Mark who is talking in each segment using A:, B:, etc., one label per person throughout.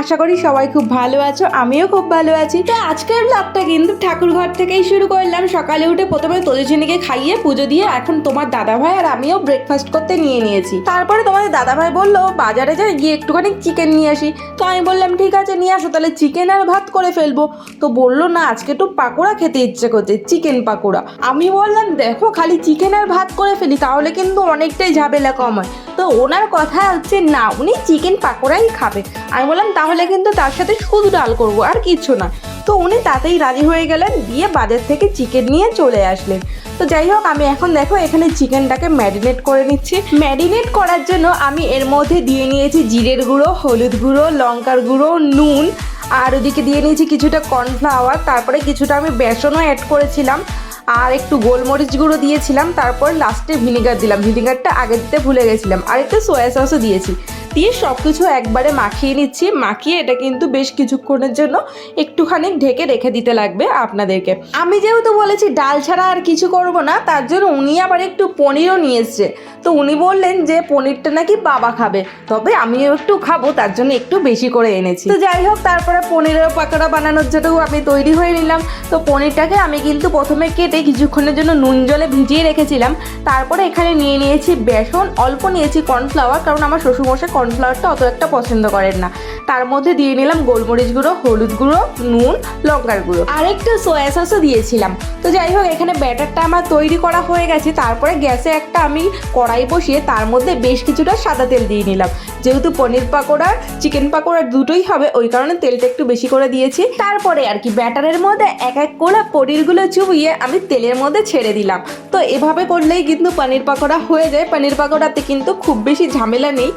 A: আশা করি সবাই খুব ভালো আছো, আমিও খুব ভালো আছি। তো আজকের ব্লগটা কিন্তু ঠাকুর ঘর থেকেই শুরু করলাম। সকালে উঠে প্রথমে তোজেছিনিকে খাইয়ে পুজো দিয়ে এখন তোমার দাদা ভাই আর আমিও ব্রেকফাস্ট করতে নিয়ে নিয়েছি। তারপরে তোমাদের দাদা ভাই বলল, বাজারে যাই, গিয়ে একটুখানি চিকেন নিয়ে আসি। তো আমি বললাম, ঠিক আছে, নিয়ে আসো, তাহলে চিকেন আর ভাত করে ফেলব। তো বলল, না, আজকে একটু পাকোড়া খেতে ইচ্ছে করছে চিকেন পাকোড়া। আমি বললাম, দেখো, খালি চিকেন আর ভাত করে ফেলি, তাহলে কিন্তু অনেকটাই ঝামেলা কম হয়। তো ওনার কথা হচ্ছে, না, উনি চিকেন পাকোড়াই খাবে। আমি বললাম, তাহলে কিন্তু তার সাথে শুধু ডাল করব আর কিছু না। তো উনি তাতেই রাজি হয়ে গেলেন দিয়ে বাজার থেকে চিকেন নিয়ে চলে আসলেন। তো যাই হোক আমি এখন দেখো এখানে চিকেনটাকে ম্যারিনেট করে নিচ্ছি। ম্যারিনেট করার জন্য আমি এর মধ্যে দিয়ে নিয়েছি জিরের গুঁড়ো হলুদ গুঁড়ো লঙ্কার গুঁড়ো নুন আর ওদিকে দিয়ে নিয়েছি কিছুটা কর্নফ্লাওয়ার তারপরে কিছুটা আমি বেসনও অ্যাড করেছিলাম আর একটু গোলমরিচ গুঁড়ো দিয়েছিলাম তারপর লাস্টে ভিনিগার দিলাম। ভিনিগারটা আগে দিতে ভুলে গেছিলাম আর একটু সোয়া সসও দিয়েছি। দিয়ে সব কিছু একবারে মাখিয়ে নিচ্ছি। মাখিয়ে এটা কিন্তু বেশ কিছুক্ষণের জন্য একটুখানি ঢেকে রেখে দিতে লাগবে আপনাদেরকে। আমি যেহেতু বলেছি ডাল ছাড়া আর কিছু করব না, তার জন্য উনি আবার একটু পনিরও নিয়ে এসছে। তো উনি বললেন যে পনিরটা নাকি বাবা খাবে। তবে আমিও একটু খাব, তার জন্য একটু বেশি করে এনেছি। তো যাই হোক, তারপরে পনিরের পাকোড়া বানানোর জন্য আমি তৈরি হয়ে নিলাম। তো পনিরটাকে আমি কিন্তু প্রথমে কেটে কিছুক্ষণের জন্য নুন জলে ভিজিয়ে রেখেছিলাম। তারপরে এখানে নিয়ে নিয়েছি বেসন। অল্প নিয়েছি কর্নফ্লাওয়ার, কারণ আমার শ্বশুরমশাই কর্নফ্লাওয়ারটা অত একটা পছন্দ করেন না। তার মধ্যে দিয়ে নিলাম গোলমরিচ গুঁড়ো, হলুদ গুঁড়ো, নুন, লঙ্কার গুঁড়ো। আর একটু সোয়া সসও দিয়েছিলাম। তো যাই হোক, এখানে ব্যাটারটা আমার তৈরি করা হয়ে গেছে। তারপরে গ্যাসে একটা আমি কড়াই বসিয়ে তার মধ্যে বেশ কিছুটা সাদা তেল দিয়ে নিলাম। যেহেতু পনির পাকোড়া, চিকেন পাকোড়া দুটোই হবে, ওই কারণে তেলটা একটু বেশি করে দিয়েছি। তারপরে আর কি, ব্যাটারের মধ্যে এক এক করে পনিরগুলো চুবিয়ে আমি তেলের মধ্যে ছেড়ে দিলাম। তো এভাবে করলেই কিন্তু পনির পাকোড়া হয়ে যায়। পনির পাকোড়াতে কিন্তু খুব বেশি ঝামেলা নেই।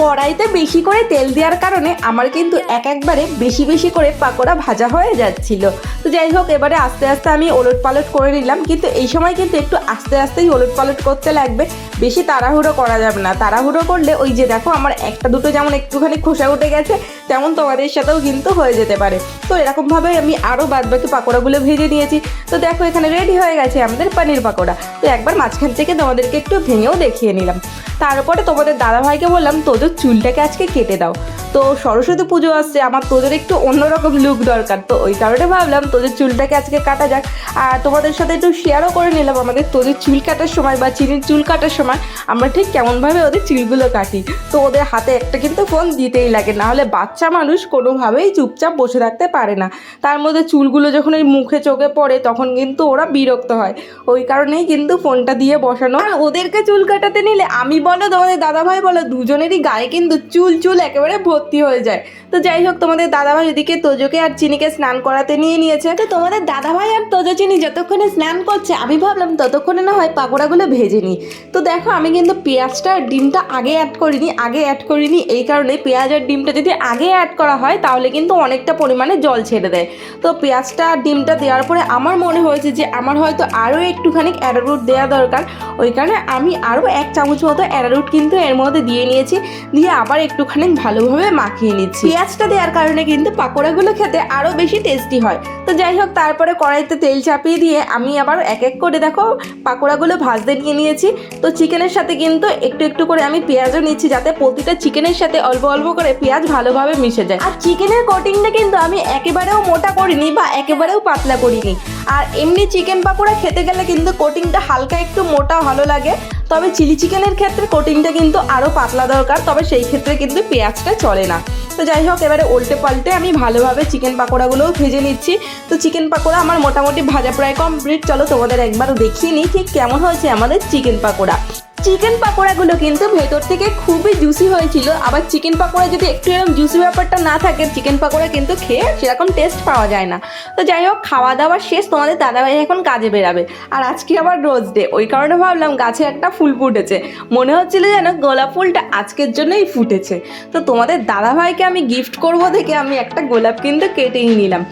A: কড়াইতে বেশি করে তেল দেওয়ার কারণে আমার কিন্তু এক একবারে বেশি বেশি করে পাকোড়া ভাজা হয়ে যাচ্ছিল। তো যাই হোক, এবারে আস্তে আস্তে আমি ওলট পালট করে নিলাম। কিন্তু এই সময় কিন্তু একটু আস্তে আস্তেই ওলট পালট করতে লাগবে। বেশি তাড়াহুড়ো করা যাবে না। তাড়াহুড়ো করলে ওই যে দেখো, আমার একটা দুটো যেমন একটুখানি খোসা উঠে গেছে, তেমন তোমাদের সাথেও কিন্তু হয়ে যেতে পারে। তো এরকমভাবে আমি আরও বাদবাকি পাকোড়াগুলো ভেজে নিয়েছি। তো দেখো, এখানে রেডি হয়ে গেছে আমাদের পনির পাকোড়া। তো একবার মাঝখান থেকে তোমাদেরকে একটু ভেঙেও দেখিয়ে নিলাম। তারপরে তোমাদের দাদাভাইকে বললাম তোদের চুলটাকে আজকে কেটে দাও। তো সরস্বতী পুজো আসছে, আমার তোদের একটু অন্যরকম লুক দরকার। তো ওই কারণে ভাবলাম তোদের চুলটাকে আজকে কাটা যাক। আর তোমাদের সাথে একটু শেয়ারও করে নিলাম আমাদের তোদের চুল কাটার সময় বা চিনির চুল কাটার সময়, আমরা ঠিক কেমনভাবে ওদের চুলগুলো কাটি। তো ওদের হাতে একটা কিন্তু ফোন দিতেই লাগে, না হলে বাচ্চা মানুষ কোনোভাবেই চুপচাপ বসে থাকতে পারে না। তার মধ্যে চুলগুলো যখন এই মুখে চোখে পড়ে, তখন কিন্তু ওরা বিরক্ত হয়। ওই কারণেই কিন্তু ফোনটা দিয়ে বসানো। আর ওদেরকে চুল কাটাতে নিলে আমি বলো তোমাদের দাদাভাই বলো, দুজনেরই গায়ে কিন্তু চুল চুল একেবারে ভর্তি হয়ে যায়। তো যাই হোক, তোমাদের দাদাভাই এদিকে তোজোকে আর চিনিকে স্নান করাতে নিয়ে নিয়েছে। তো তোমাদের দাদাভাই আর তোজো চিনি যতক্ষণে স্নান করছে, আমি ভাবলাম ততক্ষণে না হয় পাকোড়াগুলো ভেজে নিই। তো দেখো, আমি কিন্তু পেঁয়াজটা আর ডিমটা আগে অ্যাড করিনি, আগে অ্যাড করিনি। এই কারণে পেঁয়াজ আর ডিমটা যদি আগে অ্যাড করা হয়, তাহলে কিন্তু অনেকটা পরিমাণে জল ছেড়ে দেয়। তো পেঁয়াজটা আর ডিমটা দেওয়ার পরে আমার মনে হয়েছে যে, আমার হয়তো আরও একটুখানি অ্যারারুট দেওয়া দরকার। ওই কারণে আমি আরও এক চামচ মতো অ্যারারুট কিন্তু এর মধ্যে দিয়ে নিয়েছি। দিয়ে আবার একটুখানি ভালোভাবে মাখিয়ে নিচ্ছি। পেঁয়াজটা দেওয়ার কারণে কিন্তু পাকোড়াগুলো খেতে আরও বেশি টেস্টি হয়। তো যাই হোক, তারপরে কড়াইতে তেল চাপিয়ে দিয়ে আমি আবার এক এক করে দেখো পাকোড়াগুলো ভাজতে নিয়ে নিয়েছি। তো চিকেনের সাথে কিন্তু একটু একটু করে আমি পেঁয়াজও নিচ্ছি যাতে প্রতিটা চিকেনের সাথে অল্প অল্প করে পেঁয়াজ ভালোভাবে মিশে যায়। আর চিকেনের কোটিংটা কিন্তু আমি একেবারেও মোটা করিনি বা একেবারেও পাতলা করিনি। আর এমনি চিকেন পাকোড়া খেতে গেলে কিন্তু কোটিংটা হালকা একটু মোটা ভালো লাগে। তবে চিলি চিকেনের ক্ষেত্রে কোটিংটা কিন্তু আরও পাতলা দরকার, তবে সেই ক্ষেত্রে কিন্তু পেঁয়াজটা চলে না। তো যাই হোক, এবারে উল্টে পাল্টে আমি ভালোভাবে চিকেন পাকোড়াগুলোও ভেজে নিচ্ছি। তো চিকেন পাকোড়া আমার মোটামুটি ভাজা প্রায় কমপ্লিট চলো তোমাদের একবার দেখিয়ে নিই ঠিক কেমন হয়েছে আমাদের চিকেন পাকোড়া। চিকেন পাকোড়াগুলো কিন্তু ভেতর থেকে খুবই জুসি হয়েছিল। আবার চিকেন পাকোড়া যদি একটু এরকম জুসি ব্যাপারটা না থাকে, চিকেন পাকোড়া কিন্তু খেয়ে সেরকম টেস্ট পাওয়া যায় না। তো যাই হোক, খাওয়া দাওয়া শেষ, তোমাদের দাদাভাই এখন কাজে বেরাবে। আর আজকে আবার রোজ ডে ওই কারণে ভাবলাম গাছে একটা ফুল ফুটেছে। মনে হচ্ছিল যেন গোলাপ ফুলটা আজকের জন্যই ফুটেছে। তো তোমাদের দাদাভাইকে আমি গিফট করব দেখে আমি একটা গোলাপ কিন্তু কেটেই নিলাম।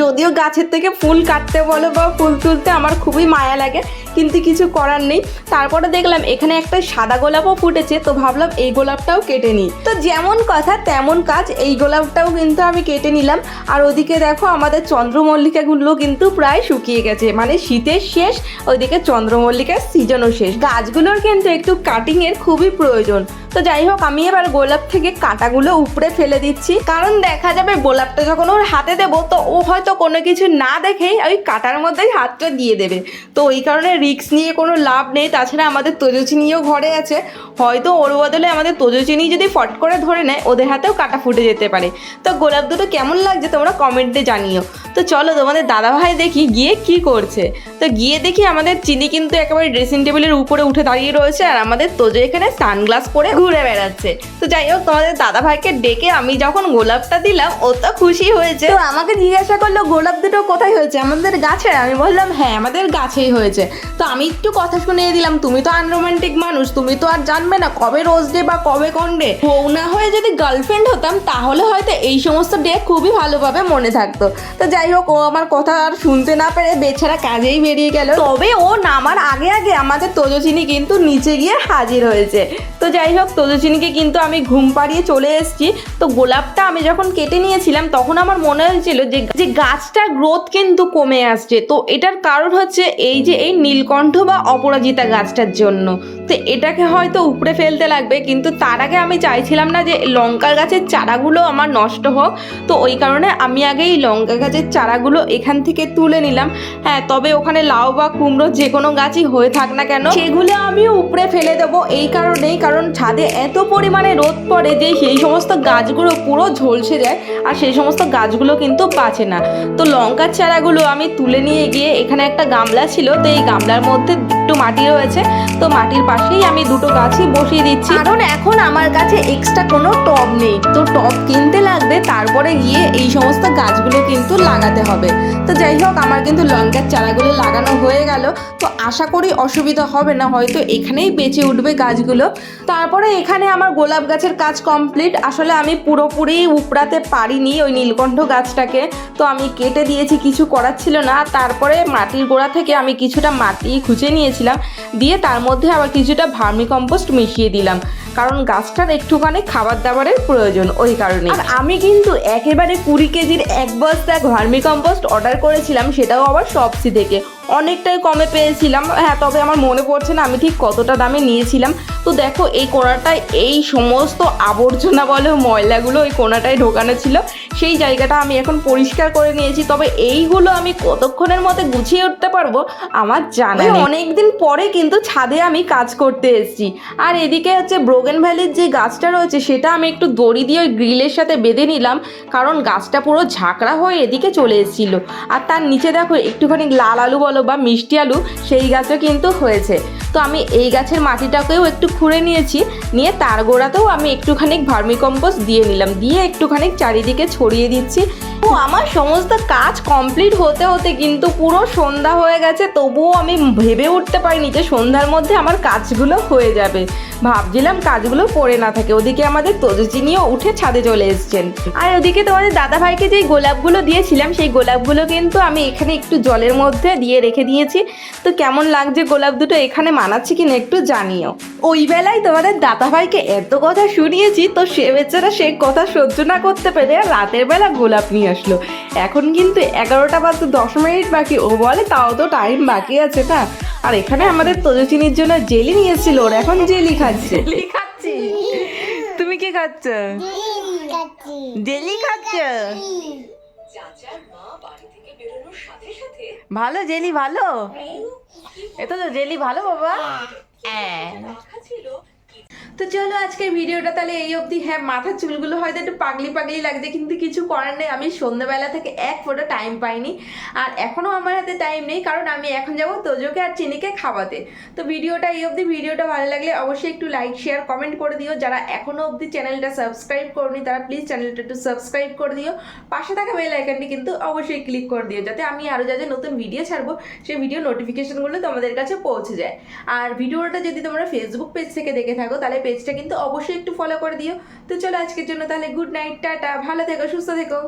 A: যদিও গাছের থেকে ফুল কাটতে বলো বা ফুল তুলতে আমার খুবই মায়া লাগে, কিন্তু কিছু করার নেই। তারপরে দেখলাম এখানে একটা সাদা গোলাপও ফুটেছে, তো ভাবলাম এই গোলাপটাও কেটে নিই। তো যেমন কথা, তেমন কাজ, এই গোলাপটাও কিন্তু আমি কেটে নিলাম। আর ওদিকে দেখো, আমাদের চন্দ্রমল্লিকাগুলো কিন্তু প্রায় শুকিয়ে গেছে। মানে শীতের শেষ, ওইদিকে চন্দ্রমল্লিকার সিজনও শেষ। গাছগুলোর কিন্তু একটু কাটিংয়ের খুবই প্রয়োজন। তো যাই হোক, আমি এবার গোলাপ থেকে কাঁটাগুলো উপরে ফেলে দিচ্ছি। কারণ দেখা যাবে গোলাপটা যখন ওর হাতে দেবো, তো ও হয়তো কোনো কিছু না দেখেই ওই কাঁটার মধ্যেই হাতটা দিয়ে দেবে। তো ওই কারণে রিস্ক নিয়ে কোনো লাভ নেই। তাছাড়া আমাদের তোজচিনিও ঘরে আছে। হয়তো ওর বদলে আমাদের তোজচিনি যদি ফট করে ধরে নেয়, ওদের হাতেও কাটা ফুটে যেতে পারে। তো গোলাপ দুটো কেমন লাগছে তোমরা কমেন্টে জানিও। তো চলো তোমাদের দাদাভাই দেখি গিয়ে কি করছে। তো গিয়ে দেখি আমাদের চিনি কিন্তু একেবারে ড্রেসিং টেবিলের উপরে উঠে দাঁড়িয়ে রয়েছে। আর আমাদের তোজো এখানে সানগ্লাস পরে ঘুরে বেড়াচ্ছে। তো যাই হোক, তোমাদের দাদাভাইকে ডেকে আমি যখন গোলাপটা দিলাম, ও তো খুশি হয়েছে। তো আমাকে জিজ্ঞাসা করল, গোলাপ দুটো কোথায় হয়েছে? আমাদের গাছে? আমি বললাম হ্যাঁ আমাদের গাছেই হয়েছে। তো আমি একটু কথা শুনিয়ে দিলাম, তুমি তো আনরোমান্টিক মানুষ, তুমি তো আর জানবে না কবে রোজ ডে বা কবে কোন ডে বউ না হয়ে যদি গার্লফ্রেন্ড হতাম, তাহলে হয়তো এই সমস্ত ডে খুবই ভালোভাবে মনে থাকতো। তো যাই হোক, ও আমার কথা আর শুনতে না পেরে বেছাড়া কাজেই বেরিয়ে গেল। তবে ও নামার আগে আগে আমাদের তোজচিনি কিন্তু নিচে গিয়ে হাজির হয়েছে। তো যাই হোক তোজচিনিকে কিন্তু আমি ঘুম পাড়িয়ে চলে এসেছি। তো গোলাপটা আমি যখন কেটে নিয়েছিলাম, তখন আমার মনে হয়েছিল যে যে গাছটার গ্রোথ কিন্তু কমে আসছে। তো এটার কারণ হচ্ছে এই যে এই নীলকণ্ঠ বা অপরাজিতা গাছটার জন্য। তো এটাকে হয়তো উপড়ে ফেলতে লাগবে, কিন্তু তার আগে আমি চাইছিলাম না যে লঙ্কা গাছের চারাগুলো আমার নষ্ট হোক। তো ওই কারণে আমি আগে এই লঙ্কা গাছের চারাগুলো এখান থেকে তুলে নিলাম। হ্যাঁ তবে ওখানে লাউ বা কুমড়ো যে কোনো গাছই হয়ে থাক না কেন, সেগুলো আমি উপড়ে ফেলে দেবো। এই কারণেই, কারণ ছাদে এত পরিমাণে রোদ পড়ে যে সেই সমস্ত গাছগুলো পুরো ঝলসে যায় আর সেই সমস্ত গাছগুলো কিন্তু বাঁচে না। তো লঙ্কার চারাগুলো আমি তুলে নিয়ে গিয়ে এখানে একটা গামলা ছিল, তো এই গামলার মধ্যে একটু মাটি রয়েছে। তো মাটির পাশেই আমি দুটো গাছই বসিয়ে দিচ্ছি। কারণ এখন আমার কাছে এক্সট্রা কোনো টব নেই। তো টব কিনতে লাগবে, তারপরে গিয়ে এই সমস্ত গাছগুলো কিন্তু লাগাতে হবে। তো যাই হোক, আমার কিন্তু লঙ্কার চারাগুলো লাগানো হয়ে গেল। তো আশা করি অসুবিধা হবে না, হয়তো এখানেই বেঁচে উঠবে গাছগুলো। তারপরে এখানে আমার গোলাপ গাছের কাজ কমপ্লিট। আসলে আমি পুরোপুরি উপড়াতে পারিনি ওই নীলকণ্ঠ গাছটাকে। তো আমি কেটে দিয়েছি, কিছু করার ছিল না। তারপরে মাটির গোড়া থেকে আমি কিছুটা মাটি খুঁজে নিয়েছিলাম। দিয়ে তার মধ্যে আবার কিছুটা ভার্মি কম্পোস্ট মিশিয়ে দিলাম। কারণ গাছটার একটুখানি খাবার দাবারের প্রয়োজন ওই কারণে আর আমি কিন্তু একেবারে কুড়ি কেজির এক বস্তা ভার্মি কম্পোস্ট অর্ডার করেছিলাম, সেটাও আবার সবসি থেকে অনেকটাই কমে পেয়েছিলাম। হ্যাঁ তবে আমার মনে পড়ছে না আমি ঠিক কতটা দামে নিয়েছিলাম। তো দেখো এই কোনাটায় এই সমস্ত আবর্জনা বলে ময়লাগুলো ওই কোনাটায় ঢোকানো ছিল। সেই জায়গাটা আমি এখন পরিষ্কার করে নিয়েছি। তবে এইগুলো আমি কতক্ষণের মধ্যে গুছিয়ে উঠতে পারব আমার জানা অনেক দিন পরে কিন্তু ছাদে আমি কাজ করতে এসেছি। আর এদিকে হচ্ছে ব্রোগেন ভ্যালির যে গাছটা রয়েছে সেটা আমি একটু দড়ি দিয়ে ওই গ্রিলের সাথে বেঁধে নিলাম। কারণ গাছটা পুরো ঝাঁকড়া হয়ে এদিকে চলে এসেছিল। আর তার নিচে দেখো একটুখানি লাল আলু বলো বা মিষ্টি আলু সেই গাছও কিন্তু হয়েছে। তো আমি এই গাছের মাটিটাকেও একটু খুঁড়ে নিয়েছি, নিয়ে তার গোড়াতেও আমি একটুখানি ভার্মিকম্পোস্ট দিয়ে নিলাম। দিয়ে একটুখানি চারিদিকে ছড়িয়ে দিচ্ছি ও আমার সমস্ত কাজ কমপ্লিট হতে হতে কিন্তু পুরো সন্ধ্যা হয়ে গেছে, তবুও আমি ভেবে উঠতে পারিনি যে সন্ধ্যার মধ্যে আমার কাজগুলো হয়ে যাবে। ভাবছিলাম কাজগুলো পড়ে না থাকে, ওদিকে আমাদের তজুচিনিও উঠে ছাদে চলে এসছেন। আর ওদিকে তোমাদের দাদাভাইকে যেই গোলাপগুলো দিয়েছিলাম, সেই গোলাপগুলো কিন্তু আমি এখানে একটু জলের মধ্যে দিয়ে রেখে দিয়েছি। তো কেমন লাগছে গোলাপ দুটো এখানে মানাচ্ছে কিনা একটু জানিও। ওই বেলায় তোমাদের দাদাভাইকে এত কথা শুনিয়েছি, তো সে বেচারা সে কথা সহ্য না করতে পেরে রাতের বেলা গোলাপ নিয়ে আসলো। এখন কিন্তু এগারোটা বাজতে দশ মিনিট বাকি। ও বলে তাও তো টাইম বাকি আছে না। আর এখানে আমাদের তজচিনির জন্য জেলি নিয়েছিল ওর এখন জেলি খাচ্ছে। জেলি খাচ্ছি? তুমি কি খাচ্ছ? জেলি খাচ্ছ? ভালো জেলি ভালো? এত তো জেলি ভালো বাবা। হ্যাঁ। তো চলো আজকের ভিডিওটা তাহলে এই অবধি। হ্যাঁ মাথার চুলগুলো হয়তো একটু পাগলি পাগলি লাগছে, কিন্তু কিছু করার নেই। আমি সন্ধ্যাবেলা থেকে এক ফোটো টাইম পাইনি। আর এখনও আমার হাতে টাইম নেই, কারণ আমি এখন যাব তোজোকে আর চিনিকে খাওয়াতে। তো ভিডিওটা এই অবধি। ভিডিওটা ভালো লাগলে অবশ্যই একটু লাইক শেয়ার কমেন্ট করে দিও। যারা এখনও অবধি চ্যানেলটা সাবস্ক্রাইব করনি, তারা প্লিজ চ্যানেলটা একটু সাবস্ক্রাইব করে দিও। পাশে থাকা বেল আইকনটি কিন্তু অবশ্যই ক্লিক করে দিও, যাতে আমি আরও যা যা নতুন ভিডিও ছাড়বো, সেই ভিডিও নোটিফিকেশনগুলো তোমাদের কাছে পৌঁছে যায়। আর ভিডিওটা যদি তোমরা ফেসবুক পেজ থেকে দেখে থাকো, তাহলে পেজটা কিন্তু অবশ্যই একটু ফলো করে দিও। তো চলো আজকের জন্য তাহলে গুড নাইট টাটা, ভালো থেকো, সুস্থ থেকো।